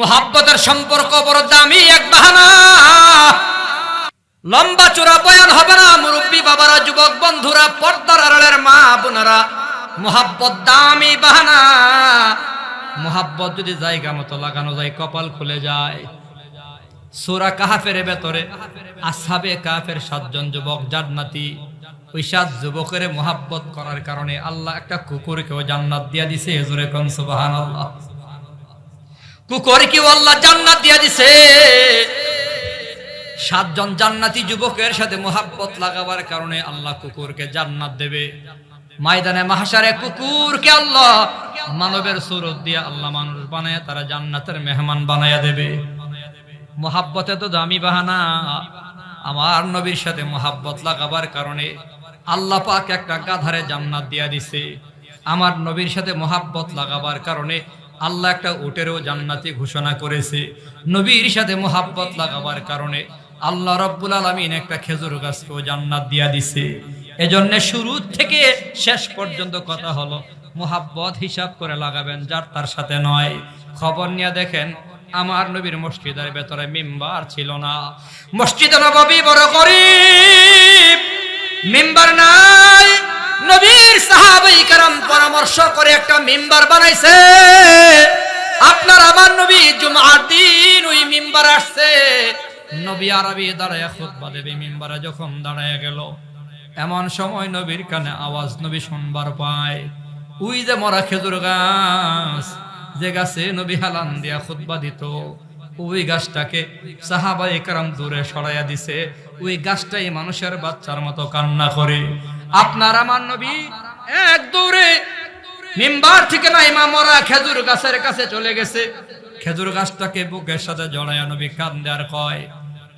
মোহাব্বতের সম্পর্ক বড় দামি এক বাহানা। লম্বা চূড়া বয়ান হবে না, মুরব্বী বাবারা, যুবক বন্ধুরা, পর্দার আড়ালের মা বোনেরা। মোহাব্বত দামি বাহানা। মোহাব্বত যদি জায়গা মতো লাগানো যায়, কপাল খুলে যায়। সুরা কাহাফের ভেতরে আসাবে কাফের সাতজন যুবক জান্নাতি। ওই সাত যুবকের মোহাব্বত করার কারণে আল্লাহ একটা কুকুরকেও জান্নাত দিয়া দিছে, হুজুরে কোন সুবহানাল্লাহ। কুকুর কি আল্লাহ জান্নাত দিয়া দিছে। সাতজন জান্নাতি যুবকের সাথে মোহাব্বত লাগাবার কারণে আল্লাহ কুকুরকে জান্নাত দেবে। ময়দানে মাহাসারে কুকুরকে আল্লাহ মানবের সুরত দিয়ে আল্লাহ মানুষ বানায়, তারা জান্নাতের মেহমান বানায়া দেবে। মোহাব্বতে তো দামি বাহানা। আমার নবীর সাথে মোহাব্বত লাগাবার কারণে আল্লাহ পাক একটা গাধারে জান্নাত দিয়া দিছে। আমার নবীর সাথে মোহাব্বত লাগাবার কারণে আল্লাহ একটা উটেরও জান্নাতি ঘোষণা করেছে। নবীর সাথে মোহাব্বত লাগাবার কারণে আল্লাহ রব্বুল আলমিন একটা খেজুর গাছকেও জান্নাত দিয়া দিছে। এজন্য শুরু থেকে শেষ পর্যন্ত কথা হলো, মোহাব্বত হিসাব করে লাগাবেন, যার তার সাথে নয়। খবর নিয়ে দেখেন, আমার নবীর মসজিদের ভেতরে মেম্বার ছিল না। মসজিদ নবী বড় গরিব, মিম্বার নাই সাহাবাই কারাম পরামর্শ করে একটা মিম্বার বানাইছে। আপনার আমার নবী জুমার দিন ওই মিম্বার আসছে। নবী আরবি দাঁড়ায় খুতবা দেবে মিম্বারে যখন দাঁড়ায় গেল, এমন সময় নবীর কানে আওয়াজ নবী শুনবার পায়। উই যে মরা খেজুর গাছ, যে গাছে নবী হালান দিয়া খুতবা দিত, ওই গাছটাকে সাহাবা একরাম দূরে সরাইয়া দিছে। ওই গাছটাই মানুষের বাচ্চার মতো কান্না করে। আপনার আমার এক দৌড়ে মিম্বার থেকে না ইমা মরা খেজুর গাছের কাছে চলে গেছে। খেজুর গাছটাকে বুকের সাথে জড়াইয়া নবী কান্দে আর কয়,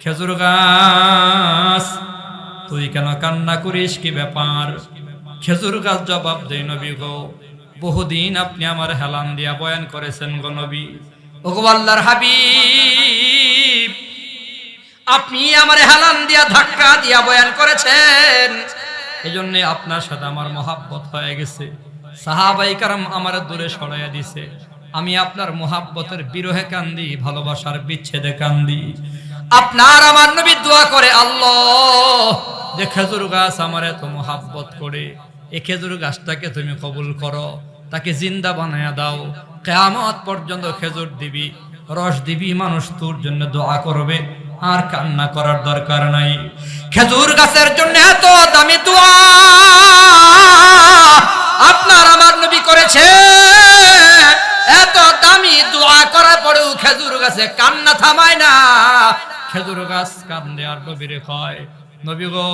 খেজুর গাছ, তুই কেন কান্না করিস? কি ব্যাপার? খেজুর গাছ জবাব দেই নবী গো, বহুদিন আপনি আমার হেলান দিয়া বয়ান করেছেন গো নবী। ওগো আল্লাহর হাবিব, আপনি আমার হেলান দিয়া ধাক্কা দিয়া বয়ান করেছেন। এই জন্য আপনার সাথে আমার মহাব্বত হয়ে গেছে। সাহাবাই কারাম আমার দূরে সরাইয়া দিছে। আমি আপনার মহাব্বতের বিরহে কান্দি, ভালোবাসার বিচ্ছেদে কান্দি। আপনার আমার নবী দোয়া করে, আল্লাহ, যে খেজুর গাছ আমার এত মহাব্বত করে এ খেজুর গাছটাকে তুমি কবুল করো, তাকে জিন্দা বানায়া দাও। কেয়ামত পর্যন্ত খেজুর দিবি, রস দিবি, মানুষ তোর জন্য দোয়া করবে। আর কান্না করার দরকার নাই। খেজুর গাছের জন্য এত দামি দোয়া। আপনার আমার নবী করেছে। এত দামি দোয়া করার পরেও খেজুর গাছে কান্না থামায় না। খেজুর গাছ কান্দে আর নবীরে কয়, নবী গো,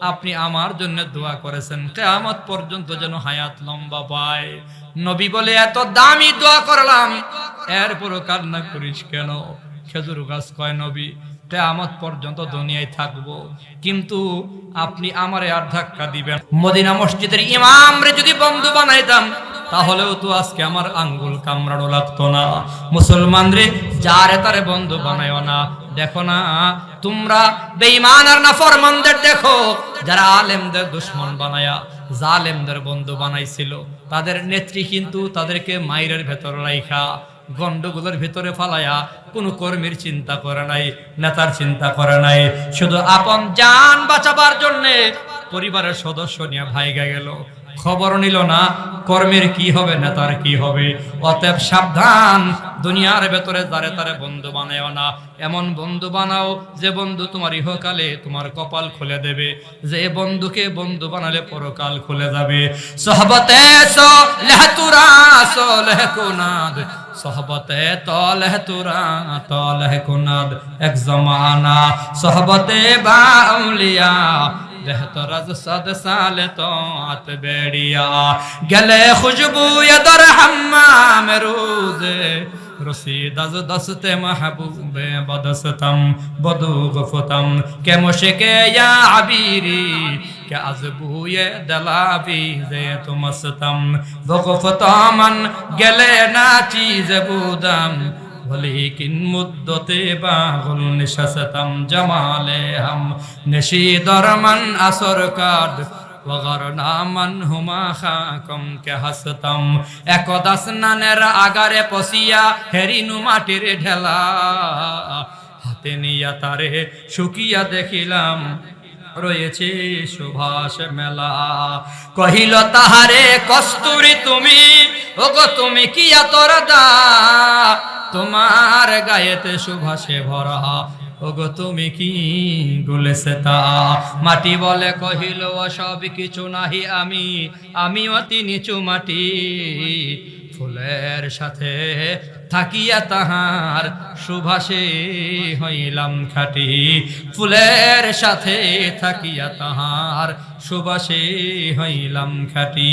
আপনি আমার জন্য দোয়া করেছেন। কেয়ামত পর্যন্ত যেন হায়াত লম্বা পায়। নবী বলে, এত দামি দোয়া করলাম। এরপরও কান্না করিস কেন? খেজুর গাছ কয় নবী, কেয়ামত পর্যন্ত দুনিয়ায় থাকব। কিন্তু আপনি আমারে আর ধাক্কা দিবেন মদিনা মসজিদের ইমামরে যদি বন্ধু বানাইতাম, তাহলেও তো আজকে আমার আঙ্গুল কামড়ানো লাগতো না। মুসলমান রে যারে তারে বন্ধু বানায় না। দেখো না, তোমরা বেঈমান আর নাফরমানদের দেখো, যারা আলেমদের দুশ্মন বানায়া জালেমদের বন্ধু বানাইছিল। তাদের নেত্রী কিন্তু তাদেরকে মাইরের ভেতর রাইখা। গন্ডগুলোর ভিতরে ফালায়া কোনো কর্মীর চিন্তা করে নাই, নেতার চিন্তা করে নাই। শুধু আপন জান বাঁচাবার জন্যে পরিবারের সদস্য নিয়ে ভাইগা গেল। খবর নিল না, কর্মের কি হবে, নেতার কি হবে। অতএব সাবধান, দুনিয়ার ভেতরে তারে তারে বন্ধু বানাও না। এমন বন্ধু বানাও যে বন্ধু তোমার ইহকালে তোমার কপাল খুলে দেবে। যে বন্ধুকে বন্ধু বানালে পরকাল খুলে যাবে। সহবতে সো, লেহতুরা সো, লেহকুনাদ। সহবতে তলহ তুরা তলহ কুনাদ এক জমানা সহবতে বাউলিয়া دہترز صد سال تو آت بیڑیا گلے خوشبو یدر حمام روز رسید از دست محبوب بدستم بدوغ فتم کہ مشک یا عبیری که از بوی دلاویز تو مستم بگفتا من گله نا چیز بودم ولیکن مدت باغل نشستم جمال هم نشی در من اثر کرد ওগরনা মান হুমা খাকম কে হাসতাম একদা স্নানের আগারে পসিয়া হেরিনু মাটির ঢেলা হাতে নিয়া তারে শুকিয়া দেখিলাম রয়েছে সুভাষ মেলা। কহিল, তাহারে কস্তুরি তুমি? ওগো, তুমি কি তোর দা? তোমার গায়েতে সুভাষে ভরা। ওগো, তুমি কি গুলেছে তা মাটি বলে কহিল সব কিছু নাহি আমি। আমি অতি নিচু মাটি। ফুলের সাথে থাকিয়া তাহার সুভাষে হইলাম খাটি। ফুলের সাথে থাকিয়া তাহার সুভাষে হইলাম খাটি।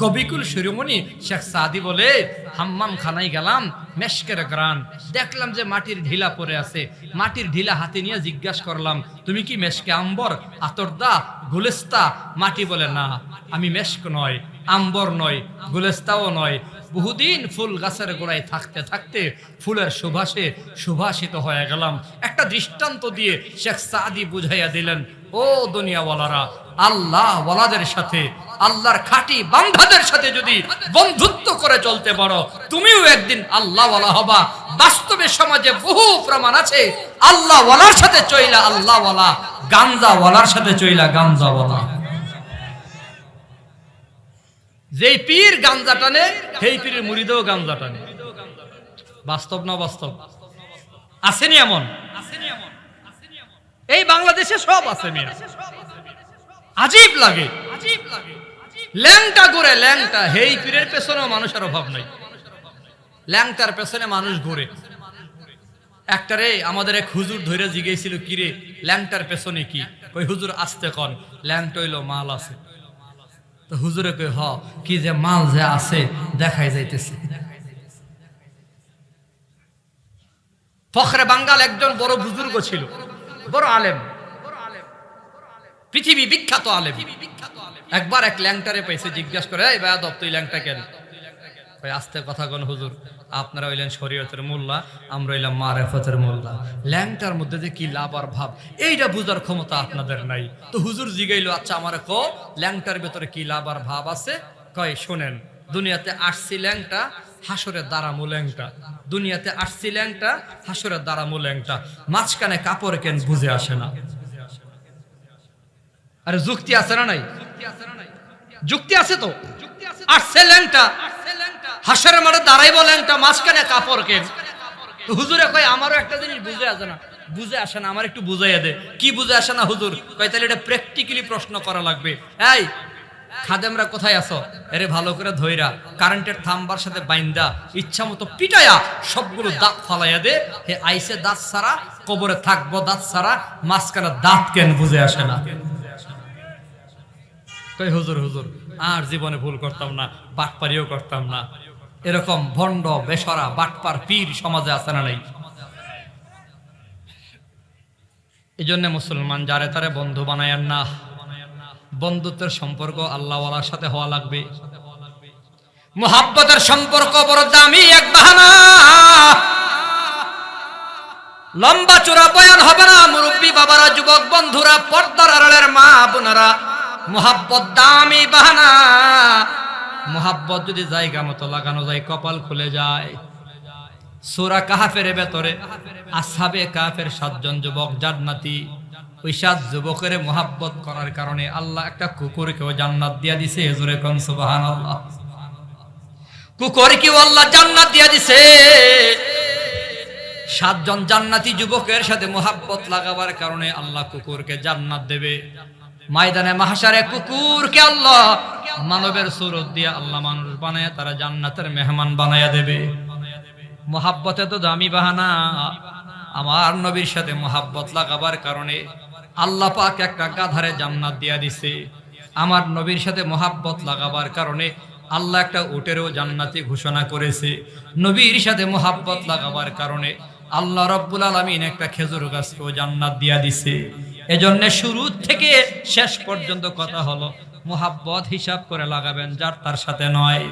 কবিকুল শিরোমণি শেখ সাদি বলে, হাম্মাম খানাই গেলাম মেশকের গ্রান দেখলাম যে মাটির ঢিলা পড়ে আছে। মাটির ঢিলা হাতে নিয়ে জিজ্ঞাসা করলাম, তুমি কি মেশকে আম্বর, আতরদা, গুলেস্তা? মাটি বলে, না, আমি মেশক নয়, আম্বর নয়, গুলেস্তাও নয় বহুদিন ফুল গাছের গোড়ায় থাকতে থাকতে ফুলের সুভাষে সুভাষিত হয়ে গেলাম। একটা দৃষ্টান্ত দিয়ে শেখ সাদি বুঝাইয়া দিলেন, ও দুনিয়াওয়ালারা, আল্লাহ ওয়ালাদের সাথে, আল্লাহর খাঁটি বান্ধাদের সাথে যদি বন্ধুত্ব করে চলতে পারো, তুমিও একদিন আল্লাহ ওয়ালা হবা। বাস্তবে সমাজে বহু প্রমাণ আছে। আল্লাহ ওয়ালার সাথে চইলা আল্লাহ ওয়ালা গাঞ্জা ওয়ালার সাথে চইলা গাঞ্জা ওয়ালা যেই পীর গাঞ্জা টানে, সেই পীরের মুড়িদেও গাঞ্জা টানে। বাস্তব না বাস্তব আসেনি এমন? এই বাংলাদেশে সব আছে মিয়া। আজীব লাগে। ল্যাংটা ঘুরে ল্যাংটা হেই পীরের পেছনেও মানুষের অভাব নাই। ল্যাংটার পেছনে মানুষ ঘুরে। একটারে আমাদের এক হুজুর ধরে জিগেছিল কিরে, ল্যাংটার পেছনে কি? ওই হুজুর, আসতে কন। ল্যাংটা হইল মাল আছে। তো হুজুরে কই হ, কি যে মাল যে আছে, দেখাই যাইতেছে। ফখরে বাঙ্গাল একজন বড় বুজুর্গ ছিল, বড় আলেম। পৃথিবী বিখ্যাত আলেম। একবার এক ল্যাংটারে পাইছে, জিজ্ঞাসা করে, এই বেয়াদব তুই ল্যাংটা কেন? ভাই আস্তে কথা কোন হুজুর। আপনারা হইলেন শরীয়তের মোল্লা, আমরা হইলাম মারেফতের মোল্লা। ল্যাংটার মধ্যে যে কি লাভ আর ভাব, এইটা বুঝার ক্ষমতা আপনাদের নাই। তো হুজুর জিগাইলো আচ্ছা আমার ক ল্যাংটার ভেতরে কি লাভ আর ভাব আছে? কয়, শোনেন, দুনিয়াতে আসছি ল্যাংটা, হাসরের দাঁড়ামু ল্যাংটা। দুনিয়াতে আসছি ল্যাংটা, হাসরের দাঁড়ামু ল্যাংটা। মাঝখানে কাপড় কেন বুঝে আসে না? আরে যুক্তি আছে না নাই? যুক্তি আছে তো? আসছে ল্যাংটা হাসের মাঠে দাঁড়াইব ল্যাংটা মাঝখানে কাপড় তো হুজুরে কয়, আমারও একটা জিনিস বুঝে আসে না। বুঝে আসে না, আমার একটু বুঝাইয়া দে। কি বুঝে আসে না হুজুর? কয়, তাহলে এটা প্র্যাকটিক্যালি প্রশ্ন করা লাগবে। এই, খাদেমরা কোথায় আছো? এরে ভালো করে ধইরা, কারেন্টের থাম্বার সাথে বাইন্দা, ইচ্ছা মতো পিটায়া সবগুলো দাঁত ফালাইয়া দে। হে, আইসে দাঁত সারা, কবরে থাকব দাঁত সারা, মাঝখানে দাঁত কেন বুঝে আসে না? কই হুজুর হুজুর, আর জীবনে ভুল করতাম না বাটপারিও করতাম না। এরকম ভণ্ড, বেসরা, বাটপার, পীর সমাজে আছে না নাই? এই জন্য মুসলমান যারে তারে বন্ধু বানায়েন না। বন্ধুত্বের সম্পর্ক আল্লাহওয়ালার সাথে হওয়া লাগবে। মোহাব্বতের সম্পর্ক বড় দামি এক বাহানা। লম্বা চূড়া বয়ান হবে না, মুরব্বী বাবারা, যুবক বন্ধুরা, পর্দার আড়ালের মা বোনেরা। মোহাব্বত দামি বাহানা। মোহাব্বত যদি জায়গা মতো লাগানো যায়, কপাল খুলে যায়। সুরা কাহাফের ভেতরে আসাবে কাফের সাতজন যুবক, জান্নাতি, ওই সাত যুবকের মোহাব্বত করার কারণে আল্লাহ একটা কুকুরকেও জান্নাত দিয়া দিছে। হুজুরে কোন সুবাহান আল্লাহ কুকুর কি আল্লাহ জান্নাত দিয়া দিছে। সাতজন জান্নাতি যুবকের সাথে মোহাব্বত লাগাবার কারণে আল্লাহ কুকুরকে জান্নাত দেবে। ময়দানে মাহাসারে কুকুরকে আল্লাহ মানবের সুরত দিয়ে আল্লাহ মানুষ বানায়, তারা জান্নাতের মেহমান বানায়া দেবে। মোহাব্বতে তো দামি বাহানা। আমার নবীর সাথে মোহাব্বত লাগাবার কারণে আল্লাহ পাক একটা গাধারে জান্নাত দিয়া দিছে। আমার নবীর সাথে মোহাব্বত লাগাবার কারণে আল্লাহ একটা উটেরও জান্নাতি ঘোষণা করেছে। নবীর সাথে মোহাব্বত লাগাবার কারণে আল্লাহ রব্বুল আলমিন একটা খেজুর গাছকেও জান্নাত দিয়া দিছে। এজন্য শুরু থেকে শেষ পর্যন্ত কথা হলো মোহাব্বত হিসাব করে লাগাবেন যার তার সাথে নয়।